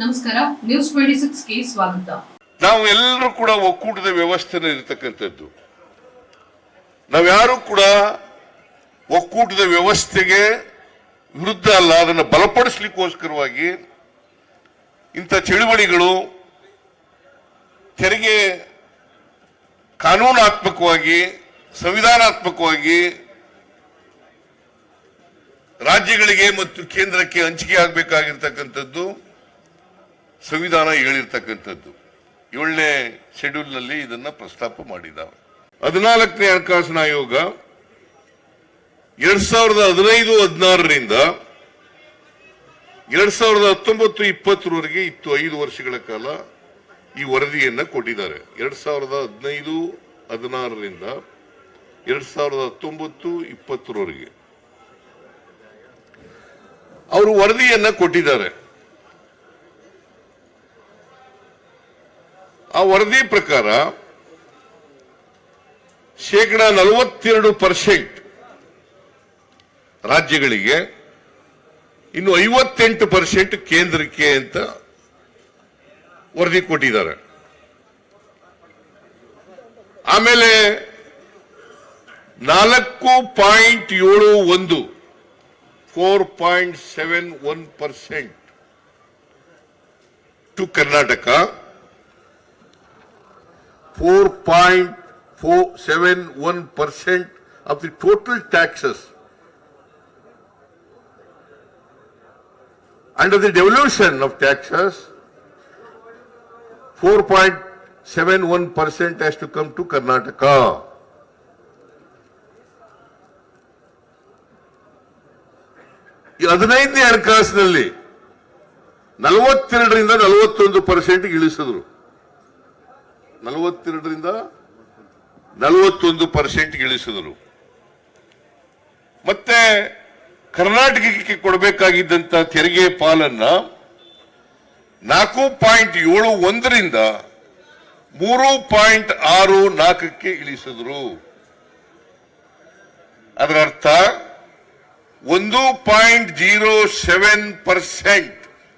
ನಮಸ್ಕಾರ news twenty ಸಿಕ್ಸ್ಗೆ ಸ್ವಾಗತ. ನಾವು ಎಲ್ಲರೂ ಕೂಡ ಒಕ್ಕೂಟದ ವ್ಯವಸ್ಥೆನ ಇರತಕ್ಕಂಥದ್ದು. ನಾವ್ಯಾರು ಕೂಡ ಒಕ್ಕೂಟದ ವ್ಯವಸ್ಥೆಗೆ ವಿರುದ್ಧ ಅಲ್ಲ, ಅದನ್ನು ಬಲಪಡಿಸ್ಲಿಕ್ಕೋಸ್ಕರವಾಗಿ ಇಂಥ ಚಳುವಳಿಗಳು ತೆರಿಗೆ ಕಾನೂನಾತ್ಮಕವಾಗಿ, ಸಂವಿಧಾನಾತ್ಮಕವಾಗಿ ರಾಜ್ಯಗಳಿಗೆ ಮತ್ತು ಕೇಂದ್ರಕ್ಕೆ ಹಂಚಿಕೆ ಆಗಬೇಕಾಗಿರ್ತಕ್ಕಂಥದ್ದು. ಸಂವಿಧಾನ ಹೇಳಿರ್ತಕ್ಕಂಥದ್ದು. ಏಳನೇ ಶೆಡ್ಯೂಲ್ನಲ್ಲಿ ಇದನ್ನ ಪ್ರಸ್ತಾಪ ಮಾಡಿದ್ದಾವೆ. ಹದಿನಾಲ್ಕನೇ ಹಣಕಾಸಿನ ಆಯೋಗ ಎರಡ್ ಸಾವಿರದ ಹದಿನೈದು ಹದಿನಾರರಿಂದ ಎರಡ್ ಸಾವಿರದ ಹತ್ತೊಂಬತ್ತು ಇಪ್ಪತ್ತರವರೆಗೆ ಇತ್ತು ಐದು ವರ್ಷಗಳ ಕಾಲ ಈ ವರದಿಯನ್ನ ಕೊಟ್ಟಿದ್ದಾರೆ. ಎರಡ್ ಸಾವಿರದ ಹದಿನೈದು ಹದಿನಾರರಿಂದ ಎರಡ್ ಸಾವಿರದ ಹತ್ತೊಂಬತ್ತು ಇಪ್ಪತ್ತರವರೆಗೆ. ಅವರು ವರದಿಯನ್ನ ಕೊಟ್ಟಿದ್ದಾರೆ. ಆ ವರದಿ ಪ್ರಕಾರ ಶೇಕಡ ನಲವತ್ತೆರಡು ಪರ್ಸೆಂಟ್ ರಾಜ್ಯಗಳಿಗೆ, ಇನ್ನು ಐವತ್ತೆಂಟು ಪರ್ಸೆಂಟ್ ಕೇಂದ್ರಕ್ಕೆ ಅಂತ ವರದಿ ಕೊಟ್ಟಿದ್ದಾರೆ. ಆಮೇಲೆ ನಾಲ್ಕು ಪಾಯಿಂಟ್ ಏಳು ಒಂದು, four point seven one percent to Karnataka. 4.471% of the total taxes under the devolution of taxes 4.71% has to come to Karnataka. ಹದಿನೈದನೇ ಹಣಕಾಸಿನಲ್ಲಿ ನಲವತ್ತೆರಡರಿಂದ ನಲವತ್ತೊಂದು ಪರ್ಸೆಂಟ್ ಇಳಿಸಿದ್ರು ನಲವತ್ತೆರಡರಿಂದ ನಲವತ್ತೊಂದು ಪರ್ಸೆಂಟ್ ಇಳಿಸಿದರು ಮತ್ತೆ ಕರ್ನಾಟಕಕ್ಕೆ ಕೊಡಬೇಕಾಗಿದ್ದಂತ ತೆರಿಗೆ ಪಾಲನ್ನ ನಾಲ್ಕು ಪಾಯಿಂಟ್ ಏಳು ಒಂದರಿಂದ ಮೂರು ಪಾಯಿಂಟ್ ಆರು ನಾಲ್ಕಕ್ಕೆ ಇಳಿಸಿದ್ರು. ಅದರ ಅರ್ಥ ಒಂದು ಪಾಯಿಂಟ್ ಜೀರೋ ಸೆವೆನ್ ಪರ್ಸೆಂಟ್